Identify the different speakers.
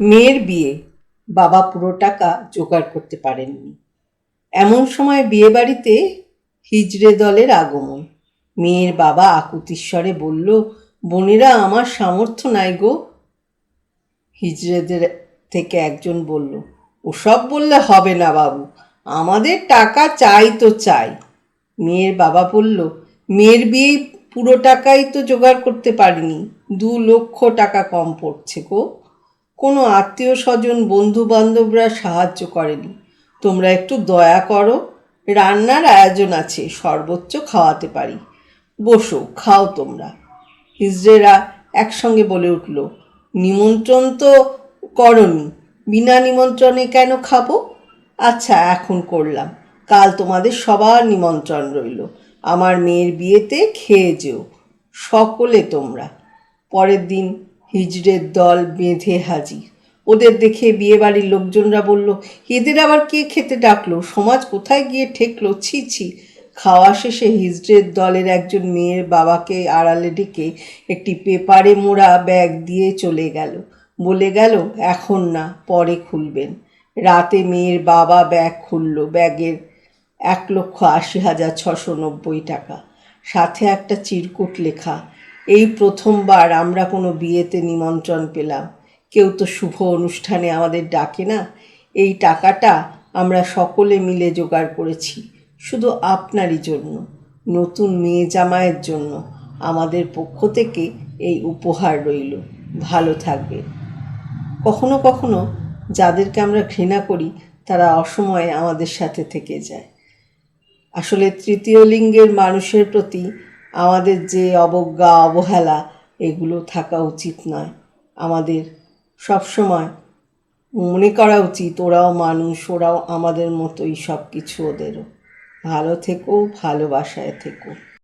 Speaker 1: মেয়ের বিয়ে বাবা পুরো টাকা জোগাড় করতে পারেননি। এমন সময় বিয়ে বাড়িতে হিজড়ে দলের আগমন। মেয়ের বাবা আকুতিস্বরে বলল, বোনেরা, আমার সামর্থ্য নাই গো। হিজড়েদের থেকে একজন বলল, ওসব বললে হবে না বাবু, আমাদের টাকা চাই তো চাই। মেয়ের বাবা বলল, মেয়ের বিয়ে পুরো টাকাই তো জোগাড় করতে পারিনি, দু লক্ষ টাকা কম পড়ছে গো। কোনো আত্মীয় স্বজন বন্ধু বান্ধবরা সাহায্য করেনি। তোমরা একটু দয়া করো, রান্নার আয়োজন আছে, সর্বোচ্চ খাওয়াতে পারি। বসো, খাও তোমরা। হিজড়েরা একসঙ্গে বলে উঠল, নিমন্ত্রণ তো করনি, বিনা নিমন্ত্রণে কেন খাব? আচ্ছা এখন করলাম। কাল তোমাদের সবার নিমন্ত্রণ রইল। আমার মেয়ের বিয়েতে খেয়ে যেও, সকলে তোমরা। পরের দিন হিজড়ের দল বেঁধে হাজির। ওদের দেখে বিয়েবাড়ির লোকজনরা বলল, এদের আবার কে খেতে ডাকলো? সমাজ কোথায় গিয়ে ঠেকলো? ছি ছি। খাওয়া শেষে হিজড়ের দলের একজন মেয়ের বাবাকে আড়ালে ডেকে একটি পেপারে মোড়া ব্যাগ দিয়ে চলে গেল। বলে গেল, এখন না, পরে খুলবেন। রাতে মেয়ের বাবা ব্যাগ খুলল। ব্যাগের এক লক্ষ আশি হাজার ছশো নব্বই টাকা। সাথে একটা চিরকুট লেখা এই প্রথমবার আমরা কোনো বিয়েতে নিমন্ত্রণ পেলাম। কেউ তো শুভ অনুষ্ঠানে আমাদের ডাকে না। এই টাকাটা আমরা সকলে মিলে জোগাড় করেছি, শুধু আপনারই জন্য, নতুন মেয়ে জামাইয়ের জন্য। আমাদের পক্ষ থেকে এই উপহার রইল। ভালো থাকবে। কখনো কখনো যাদেরকে আমরা ঘৃণা করি, তারা অসময়ে আমাদের সাথে থেকে যায়। আসলে তৃতীয় লিঙ্গের মানুষের প্রতি আমাদের যে অবজ্ঞা, অবহেলা, এগুলো থাকা উচিত নয়। আমাদের সবসময় মনে করা উচিত, ওরাও মানুষ, ওরাও আমাদের মতোই সব কিছু ওদেরও। ভালো থেকো, ভালোবাসায় থেকো।